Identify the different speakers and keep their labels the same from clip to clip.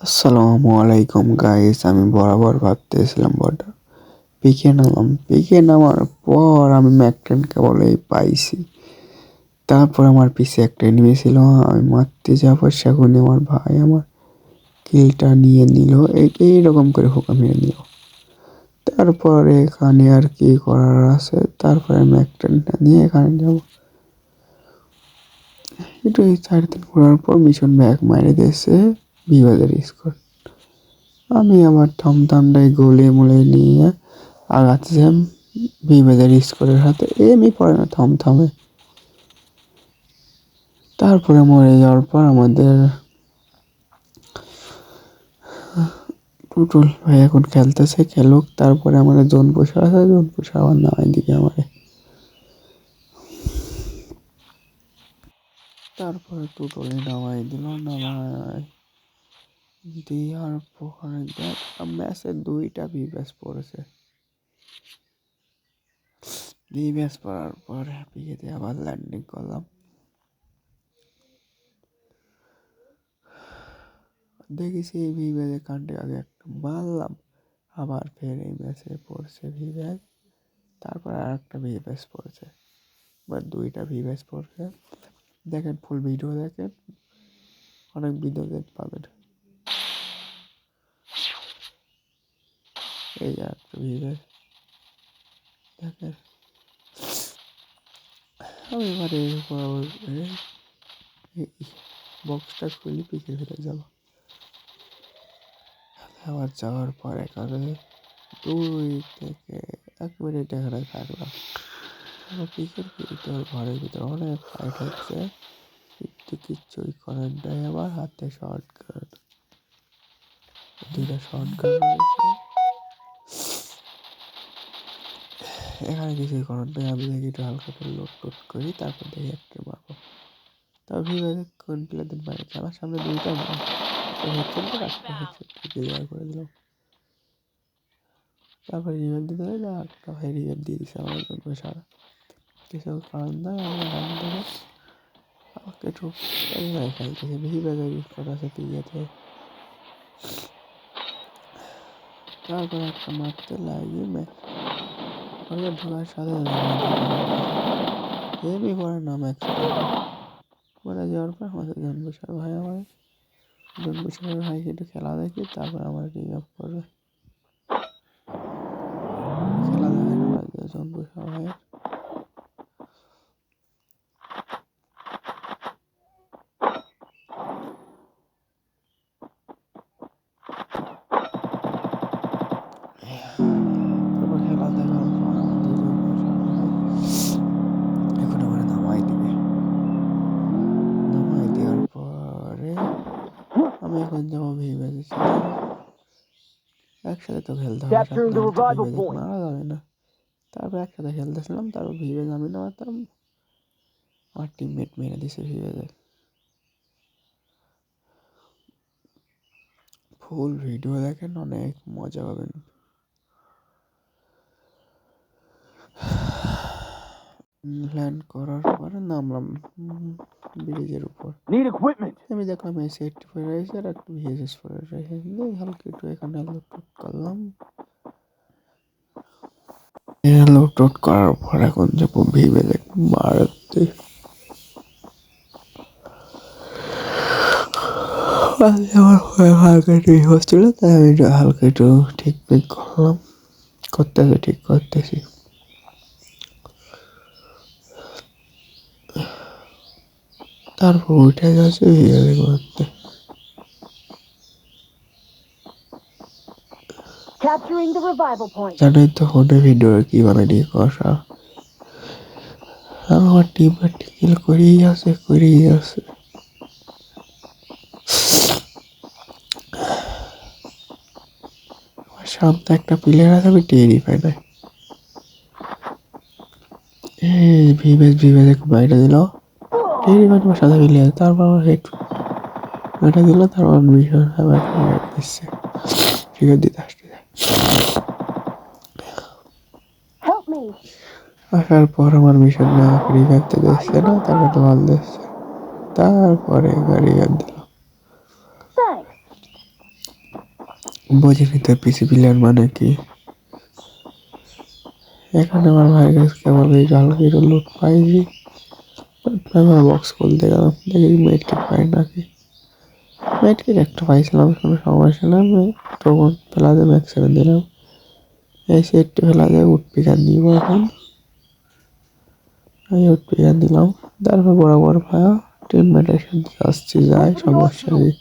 Speaker 1: আসসালামু আলাইকুম গাইস আমি বরাবর ভাবতেছিলাম বড় পিকে নামাম পিকে নামার পর আমি ম্যাকটেনকে বলেই পাইছি। তারপর আমার পিছে একটা এনিমি ছিল, আমি মারতে যাব, সেখানে আমার ভাই আমার কিলটা নিয়ে নিল এইরকম করে হোকা মেরে নিল। তারপরে এখানে আর কি করার আছে? তারপরে আমি ম্যাকটেনটা নিয়ে এখানে যাব। একটু চার দিন ঘোরার পর মিশন ব্যাগ মারে দিয়েছে। বিবাদের স্কোর আমি আমার থমথমটাই গলে মলে নিয়ে আগাচ্ছিলাম বিবাদের স্কোরের হাতে। এমনি পড়ে না থমথমে। তারপরে মরে যাওয়ার পর আমাদের টুটুল ভাই এখন খেলতেছে, খেলুক। তারপরে আমাদের জোন পোষা আছে। জোন পোষা আবার নামাই দিকে আমারে। তারপরে টুটুলি নামাই দিল, নামাই। দেওয়ার পরে দেখ ম্যাচে দুইটা বিবেস পড়েছে। বিবেস পড়ার পর হ্যাপিতে আবার ল্যান্ডিং করলাম। দেখেছি এই ভিভ্যাজের কান্ডে আগে একটা মারলাম, আবার ফের এই ম্যাচে পড়ছে ভিভ্যাজ তারপর আর একটা ভিভ্যাস পড়ছে। বা দুইটা ভিভ্যাস পড়ছে। দেখেন ফুল ভিডিও দেখেন, অনেক দেখতে পাবেন। এই একটা ভিভ্যাস দেখেন আমি এবারে বক্সটা খুলি পিকের ভিতরে যাব। আবার যাওয়ার পর একেবারে দুই থেকে এক মিনিট এখানে থাকলাম। পিকের ভিতর, ঘরের ভিতর অনেক ফাইট হচ্ছে। কিন্তু কিচ্ছুই করার নেই আমার হাতে শর্ট গান দুইটা শর্ট গান রয়েছে। এখানে কিছুই করার নেই আমি দেখি একটু হালকা করে লোড টোড করি, তারপর দেখি একটা মারবো। তবে ভিভে কোন প্লেয়ারদের বাইরে আমার সামনে দুইটা হচ্ছে না হচ্ছে করে দিলাম। তারপরে দিতে না একটা ভাই দিয়ে দিছে আমার জন্য সারা। কিছু কারণ না আমাকে একটু খেলতেছে। বেশি বাজার ইউজ আছে তারপর একটা মারতে লাগিয়ে ম্যাচ ধরার সাথে হেভি করে নাম একসাথে পরে যাওয়ার পর আমাদের জন্মসার ভাই আমার জন্মসার ভাই একটু খেলা দেখি, তারপর আমার রিং আপ করবে? খেলা দেখে না, জন্মসার ভাইয়ের। আমি ভেঙে গেছে একসাথে তো খেলতে হবে মারা যাবে না। তারপর একসাথে খেলতেছিলাম তারপর ভিভে আমি নামাতাম আমার টিমমেট মেরে দিছে ভিভেজে ফুল ভিডিও দেখেন অনেক মজা পাবেন। ল্যান্ড করার পরে নামলাম ব্রিজের উপর। আমি দেখলাম এসে একটু পরে রয়েছে আর একটু ভিএসএস পরে রয়েছে। হালকা একটু এখানে লোড করলাম। লোড টোড করার পর এখন যাব দেখ মারতে। আমার হালকা একটু হচ্ছিল তাই আমি হালকা একটু ঠিক করলাম। করতেছি ঠিক করতেছি। তারপর উঠে গেছে বিয়ে করতে. জানোই তো ফোনে ভিডিও কি বানানি কষা আমার কিল করেই আছে করেই আছে। সামনে একটা প্লেয়ার আছে আমি টেরই পাই না। এই ভিভেজ ভিভেজ একটু বাইরে দিল। আমার সাথে প্লেয়ার তারপর আমার হেড এটা দিল তারপর মিশন আবার দিচ্ছে ঠিক আছে দিতে আসতে আসার পর আমার মিশন না রিভাইভ তো দিচ্ছে না তারপর কল দিচ্ছে তারপরে গাড়ি রিভাইভ দিল. বোঝেনি তো পিসি প্লেয়ার মানে কি? এখানে আমার ভাইয়ের কাছে কেবল এই জালকির লুট পাইছি। আমার বক্স খুলতে গেলাম। দেখি মেটকিট পাই নাকি। মেটকিট একটা পাইছিলাম, কোনো সমস্যা না আমি তখন ফেলা দিয়ে ম্যাক্স দিলাম। এই সেটটি ফেলা দিয়ে পিকার দিব এখন। আমি পিকার দিলাম তারপর বরাবর ভাইয়া টিমমেটের সাথে আসছি যায় সমস্যা নেই।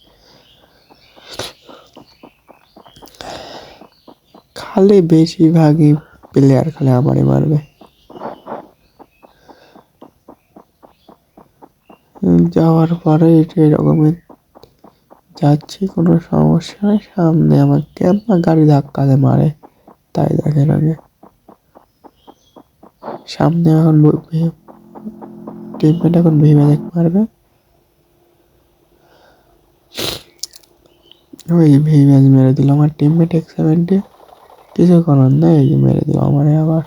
Speaker 1: খালি বেশিরভাগই প্লেয়ার খালি আমারই মারবে। যাওয়ার পরে এটা এরকমই যাচ্ছি, কোনো সমস্যা নেই। সামনে আমার ক্যাম্পা গাড়ি ধাক্কা দিয়ে মারে, তাই দেখেন আগে সামনে এখন টিমমেট এখন ভেবে দেখ মারবে। ওই ভেবে মেরে দিল আমার টিমমেট এক্স সেভেন্টি কিছু করার নেই, এই যে মেরে দিল আমারে আবার।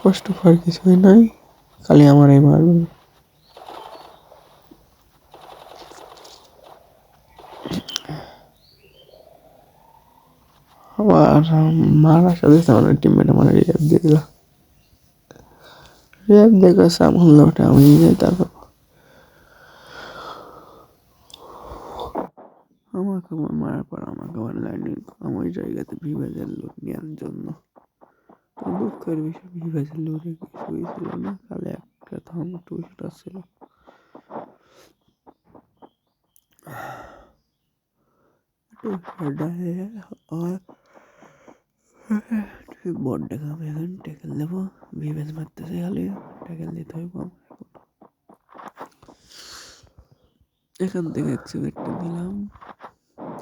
Speaker 1: কষ্ট কর কিছুই নাই। খালি আমারই মারবে আবার মারার সাথে আমার টিমমেট আমার রিয়াব দিয়ে দিল। রিয়াব দেখে সামন ওটা আমি যাই তারপর আমাকে আবার মারার পর আমাকে আবার লাইনিং আমার ওই জায়গাতে বিভাজের লোক নেওয়ার জন্য তো দুঃখের বিষয় বিভাজের লোকে কিছুই ছিল না খালি একটা থাম টুসটা ছিল টুসটা আর বড দেখা আমি এখন টেকেল দেবো বিভাজ মারতেছে খালি টেকেল দিতে হইব আমার এখন এখান থেকে এক্সিভেটটা দিলাম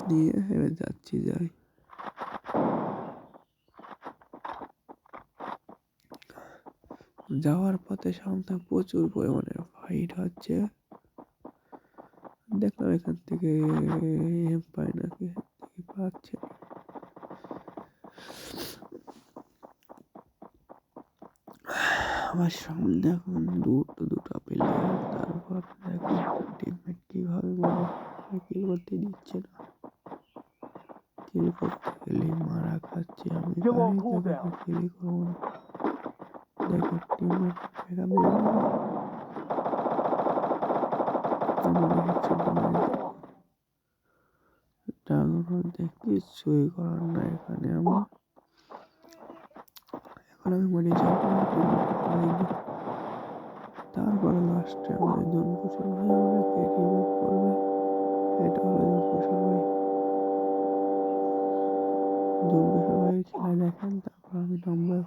Speaker 1: দিয়ে এবার যাচ্ছি যাই যাওয়ার পথে সামনে প্রচুর পরিমাণে ফাইট হচ্ছে। দেখলাম এখান থেকে পাই নাকি পাচ্ছে। আমার সামনে এখন দুটো দুটো প্লেয়ার তারপর দেখো টিমমেট কীভাবে কিল করতে দিচ্ছে না। কিল করতে গেলে মারা খাচ্ছি আমি. কিলি করব না। দিল ডাঙর মধ্যে কিছুই করার নাই এখানে আমার এখন আমি মরে যাব তারপরে লাস্টে আমাদের জনকুশল ভাই আমাকে রিমুভ করবে এটা হলো জনকুশল ভাই জনকুশল ভাইয়ের খেলা দেখেন তারপর আমি নামবো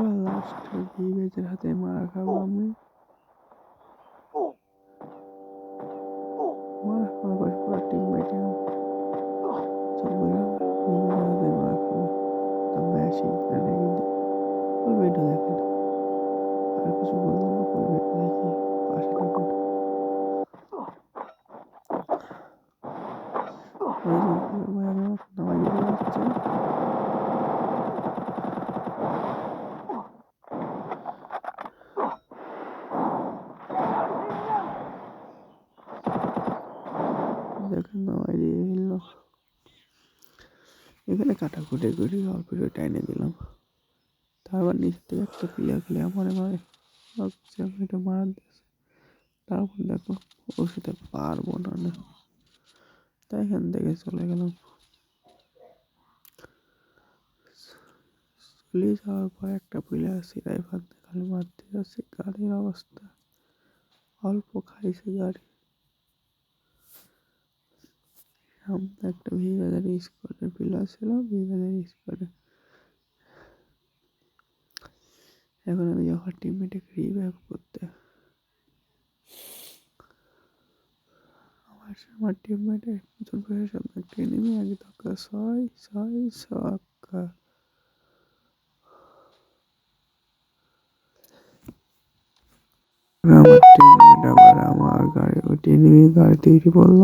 Speaker 1: আবার লাস্টে বিবেকের হাতে মারা খাব আমি মারা খাওয়ার পর পুরো টিম মেটে চল বললাম বিবেকের হাতে মারা খাব তা ম্যাশিং এটা কিন্তু ফুল ভিডিও দেখেন আর কিছু বললাম না ফুল ভিডিও দেখি পাশে থাকুন ওই যে ভাই আমার নামাই দিতে যাচ্ছে দেখেন নামাই দিয়ে ফেলল এখানে কাটাকুটি করি অল্প একটু টাইনে দিলাম। তারপর নিচের থেকে একটা প্লেয়ার খেলে মারে ভাবছি আমি এটা মারার দিয়েছে। তারপর দেখো ওর সাথে পারব না না তাই এখান থেকে চলে গেলাম। চলে যাওয়ার পর একটা প্লেয়ার সিরাই ফাঁদতে খালি মারতে যাচ্ছে গাড়ির অবস্থা। অল্প খাইছে গাড়ি। আমরা একটা ভি বাজার ইউজ করে প্লাস হলো ভি বাজার ইউজ এখন আমি যখন টিমমেটে ব্যাক করতে, আমার আমার টিমমেটে প্রচুর করে সামনে একটা নেমে আগে ধাক্কা, ছয় ছয়, ছক্কা। আমার টিমমেট আবার আমার গাড়ি, ওই এনিমি গাড়িতে উঠে পড়ল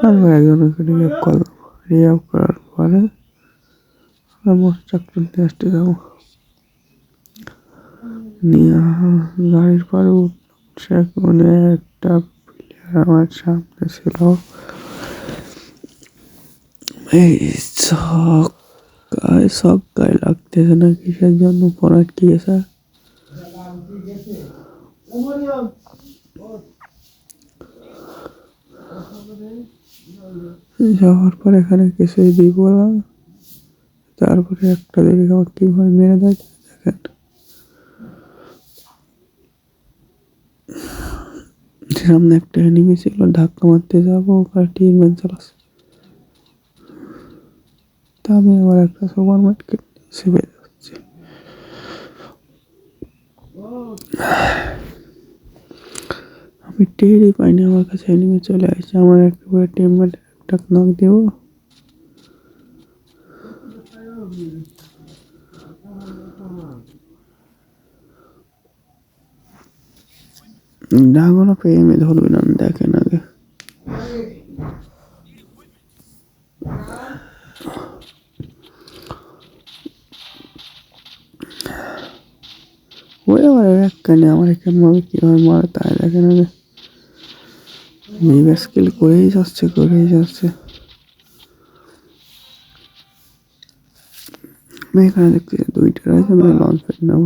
Speaker 1: তারপর একজনকে রিজার্ভ করলাম রিজার্ভ করার পরে আমার চাকরি নিয়ে যাব। নিয়ে গাড়ির পরে সেখানে একটা প্লেয়ার আমার সামনে ছিল। এই সব গায়ে সব গায়ে লাগতেছে না, কিসের জন্য পড়ার কি আছে যাওয়ার পর এখানে কিছুই দিব না। তারপরে একটা দিকে আমার কীভাবে মেরে দেয়, দেখেন। সামনে একটা এনিমি ছিল, ধাক্কা মারতে যাব, ওখানে টিমম্যান চালাচ্ছে তা আমি আবার একটা সুপার মার্কেট সেবে যাচ্ছি আমি টেরই পাইনি আমার কাছে এনিমি চলে আসছে, আমার একেবারে টিমমেট একটা নক দেবো। ডাঙনা পেয়ে আমি ধরবি না দেখেন আগে ওই আমার একখানে আমার কেমন কীভাবে মারে তাই আগে বিবে স্কিল করেই যাচ্ছে করেই যাচ্ছে। এখানে দেখতেছি দুইটা রয়েছে, আমি লঞ্চ প্যাড নেব।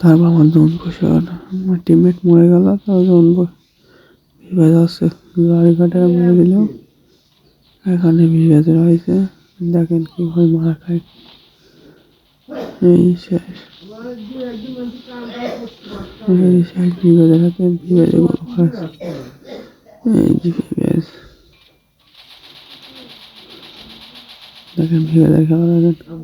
Speaker 1: তারপর আমার জোন বসে গেল আমার টিমমেট মরে গেল তারপর জোন বিভাজ আছে গাড়ি কাটে মেরে দিল। এখানে বিভাজ রয়েছে। দেখেন কীভাবে মারা খায়। এই শেষ। এই শেষ বিভাজের হাতে বিভাজে গরু খাচ্ছে এই যে বিভাজ দেখেন বিভাজের খেলা দেখেন।